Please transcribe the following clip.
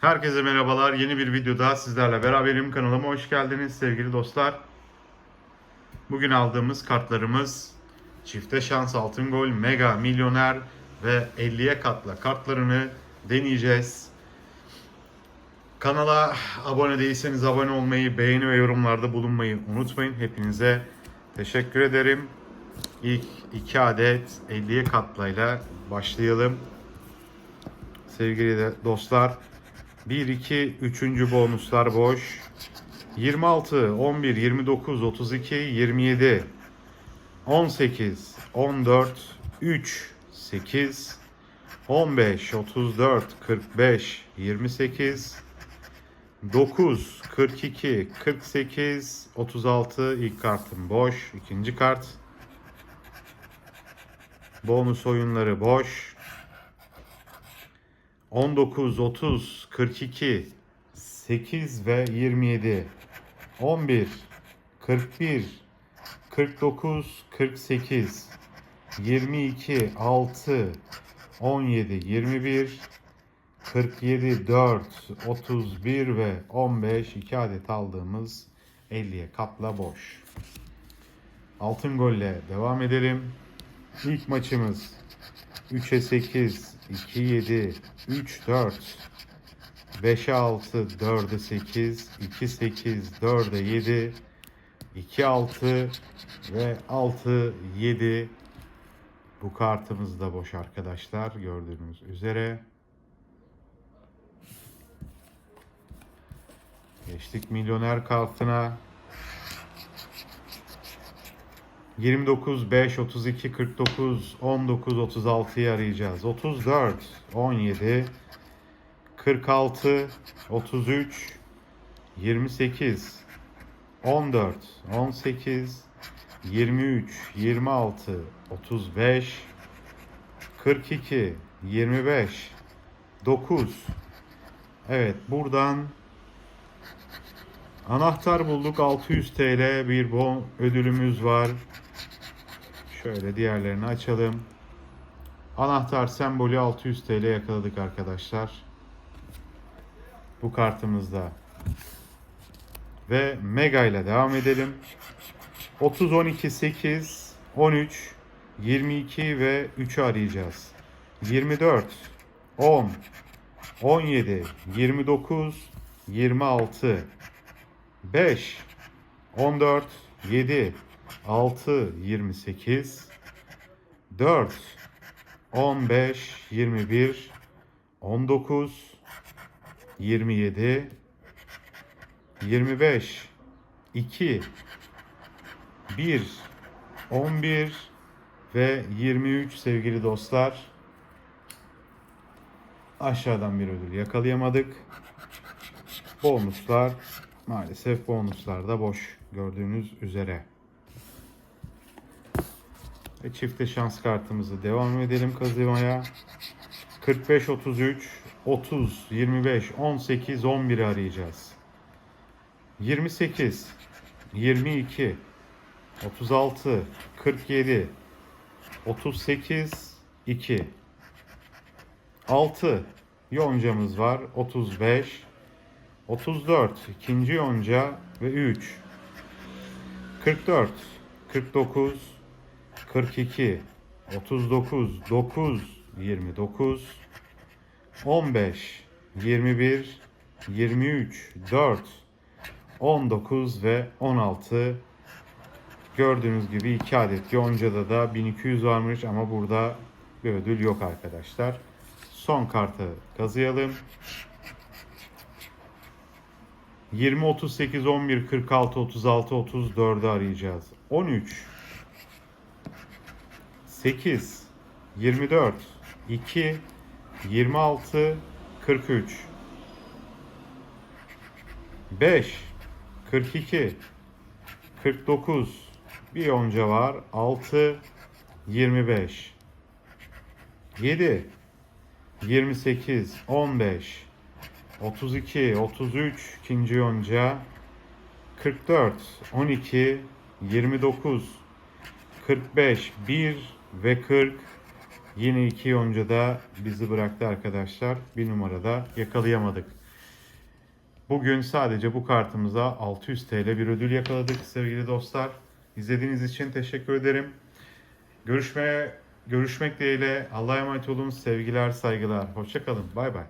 Herkese merhabalar. Yeni bir videoda sizlerle beraberim. Kanalıma hoş geldiniz sevgili dostlar. Bugün aldığımız kartlarımız çifte şans altın gol, mega milyoner ve 50'ye katla kartlarını deneyeceğiz. Kanala abone değilseniz abone olmayı, beğeni ve yorumlarda bulunmayı unutmayın. Hepinize teşekkür ederim. İlk 2 adet 50'ye katlayla başlayalım. Sevgili dostlar, 1, 2, 3. bonuslar boş. 26, 11, 29, 32, 27, 18, 14, 3, 8, 15, 34, 45, 28, 9, 42, 48, 36 ilk kartım boş. ikinci kart. Bonus oyunları boş. 19, 30, 42, 8 ve 27, 11, 41, 49, 48, 22, 6, 17, 21, 47, 4, 31 ve 15 2 adet aldığımız 50'ye katla boş. Altın golle devam edelim. İlk maçımız 3'e 8, 2 7, 3 4, 5'e 6, 4'e 8, 2 8, 4'e 7, 2 6 ve 6 7 bu kartımız da boş arkadaşlar gördüğünüz üzere. Geçtik milyoner kartına. 29, 5, 32, 49, 19, 36'yı arayacağız. 34, 17, 46, 33, 28, 14, 18, 23, 26, 35, 42, 25, 9. Evet buradan anahtar bulduk 600 TL bir bon ödülümüz var. Şöyle diğerlerini açalım. Anahtar sembolü 600 TL yakaladık arkadaşlar. Bu kartımızda. Ve Mega ile devam edelim. 30, 12, 8, 13, 22 ve 3'ü arayacağız. 24, 10, 17, 29, 26, 5, 14, 7, 6, 28, 4, 15, 21, 19, 27, 25, 2, 1, 11 ve 23 sevgili dostlar. Aşağıdan bir ödül yakalayamadık. Bonuslar maalesef bonuslar da boş gördüğünüz üzere. Ve çifte şans kartımızı devam edelim kazımaya. 45 33 30 25 18 11 arayacağız. 28 22 36 47 38 2 6 yoncamız var. 35 34 ikinci yonca ve 3 44 49 42 39 9 29 15 21 23 4 19 ve 16 Gördüğünüz gibi 2 adet yoncada da 1200 varmış ama burada bir ödül yok arkadaşlar. Son kartı kazıyalım. 20, 38, 11, 46, 36, 34'ü arayacağız. 13, 8, 24, 2, 26, 43, 5, 42, 49, bir yonca var. 6, 25, 7, 28, 15, 32, 33 ikinci yonca. 44, 12, 29, 45, 1 ve 40 yine iki yonca da bizi bıraktı arkadaşlar. Bir numarada yakalayamadık. Bugün sadece bu kartımıza 600 TL bir ödül yakaladık sevgili dostlar. İzlediğiniz için teşekkür ederim. Görüşmeye görüşmek dileğiyle Allah'a emanet olun. Sevgiler, saygılar. Hoşçakalın. Bay bay.